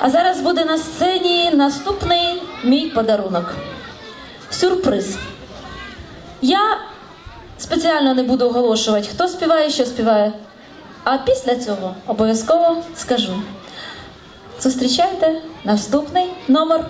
А зараз буде на сцені наступний мій подарунок. Сюрприз. Я спеціально не буду оголошувати, хто співає, що співає. А після цього обов'язково скажу: зустрічайте наступний номер.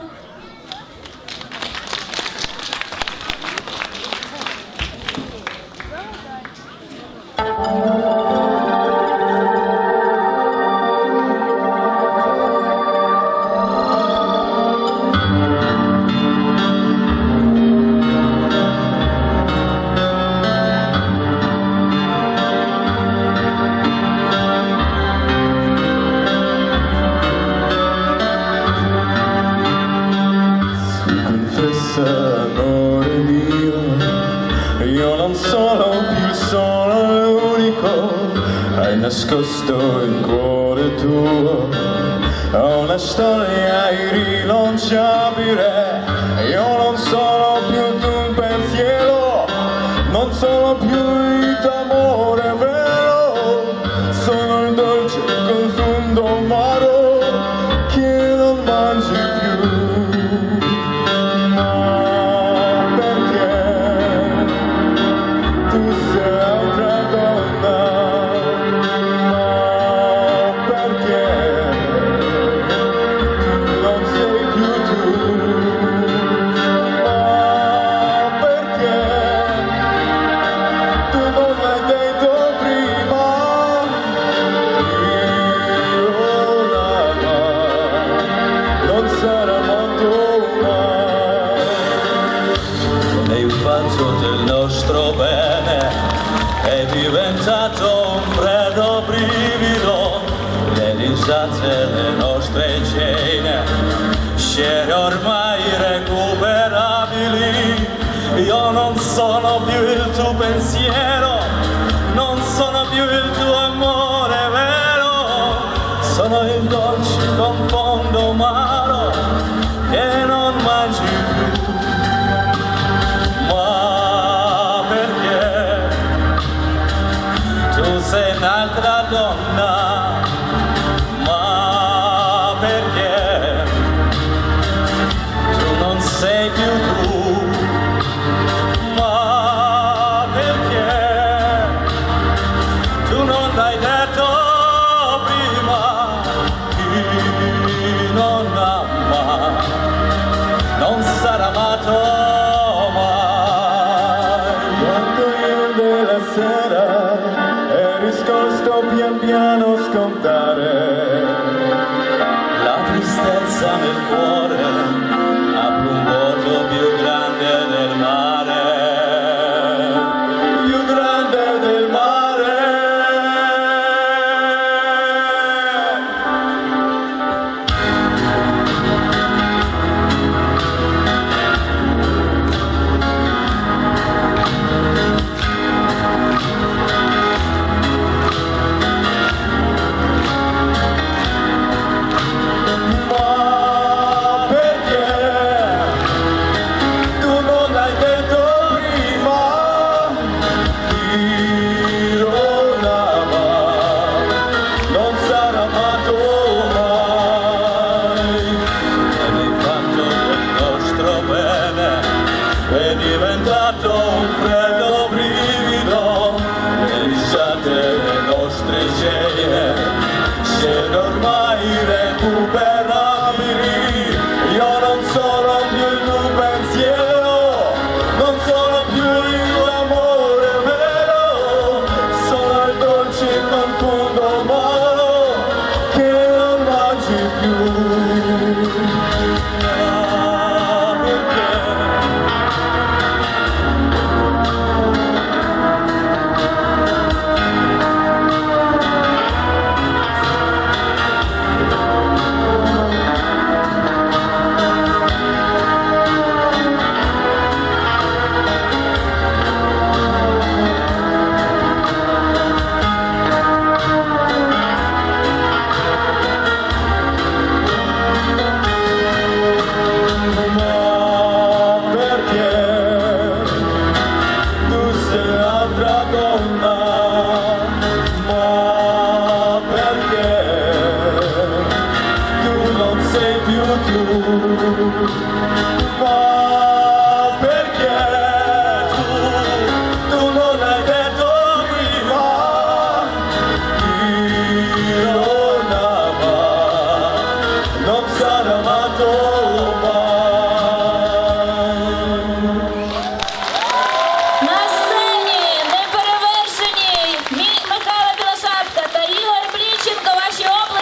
tuo ho una storia irrinunciabile io non sono più d'un pensiero non sono più i tuoi organizzate le nostre cene, scene ormai recuperabili, io non sono più il tuo pensiero, non sono più il tuo amico. affrontare la tristezza nel cuore.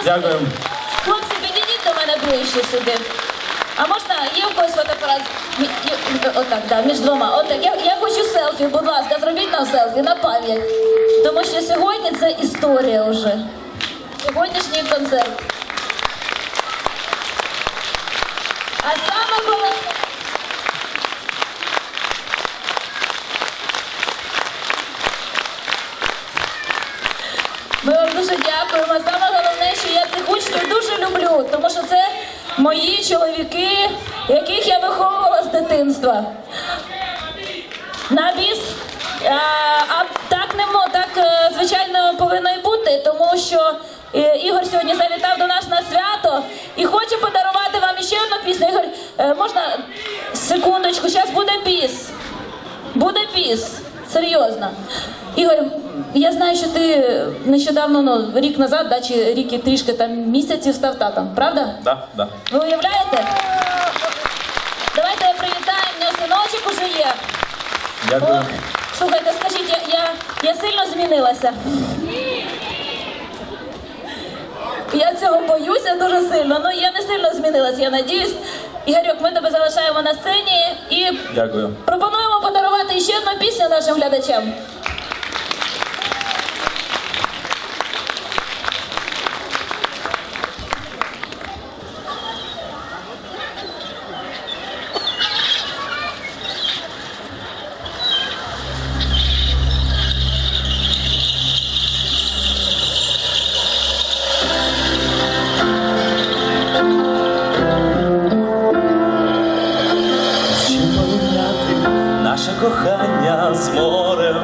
Дякую. Хлопці, підійдіть до мене ближче сюди. А можна, є в когось фотоапарат? Отак, да, між двома. Отак. Я, я хочу селфі, будь ласка, зробіть нам селфі на пам'ять. Тому що сьогодні це історія вже. Сьогоднішній концерт. А саме головне. Ми вам дуже дякуємо. Саме головне, що я цих учнів дуже люблю, тому що це мої чоловіки, яких я виховувала з дитинства. На біс. А, а так не мо, так е, звичайно повинно і бути, тому що е, Ігор сьогодні завітав до нас на свято і хоче подарувати вам іще одну пісню. Ігор, е, можна секундочку, зараз буде біс. Буде біс. Серйозно. Ігор, я знаю, що ти нещодавно, ну, рік назад, да, чи рік і трішки там місяців став татом, правда? Да, да. Ви уявляєте? Давайте привітаємо, нього синочок уже є. Дякую. О, слухайте, скажіть, я, я, я сильно змінилася. Я цього боюся дуже сильно. Ну я не сильно змінилася, я надіюсь. Ігорьок, ми тебе залишаємо на сцені і Дякую. пропонуємо подарувати ще одну пісню нашим глядачам. Кохання з морем,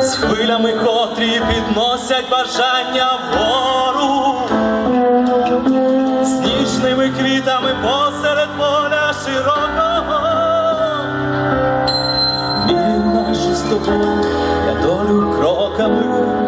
з хвилями, котрі підносять бажання вгору, з ніжними квітами посеред поля широкого. Міряю нашу з тобою, я долю кроками.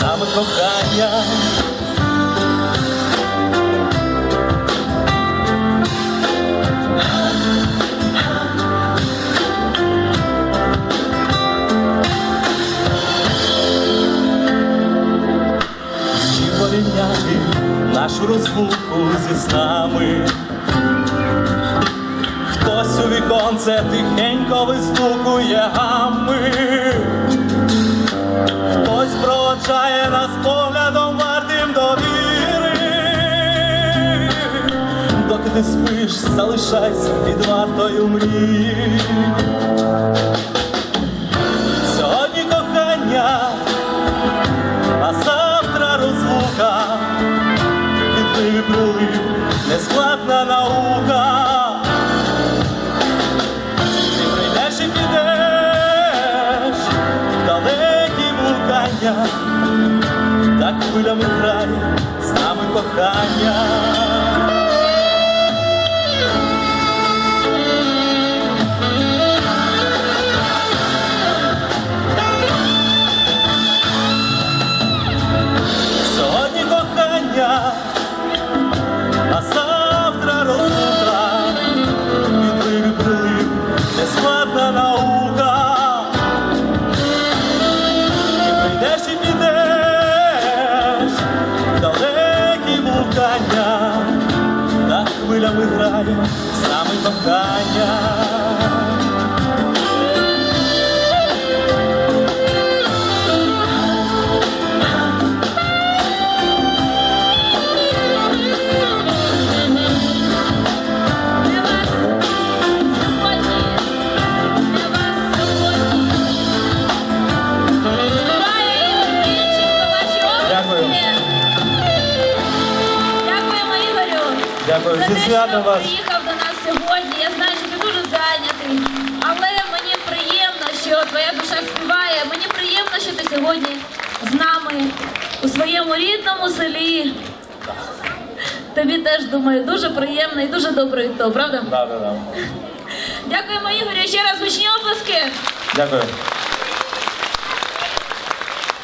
Саме кохання. Порівняти нашу розлуку зі снами. Хтось у віконце тихенько вистукує гами, ти спиш, залишайся під вартою мрії. Сьогодні кохання а завтра розлука, відлив і прилив, нескладна наука. Прийдеш і підеш далекі блукання, так хвилями грає з нами кохання. З нами. За те, що вас. приїхав до нас сьогодні. Я знаю, що ти дуже зайнятий, але мені приємно, що твоя душа співає. Мені приємно, що ти сьогодні з нами у своєму рідному селі. Тобі теж думаю, дуже приємно і дуже добре від того, правда? Да, да, да. Дякуємо, Ігорю. Ще раз гучні оплески. Дякую.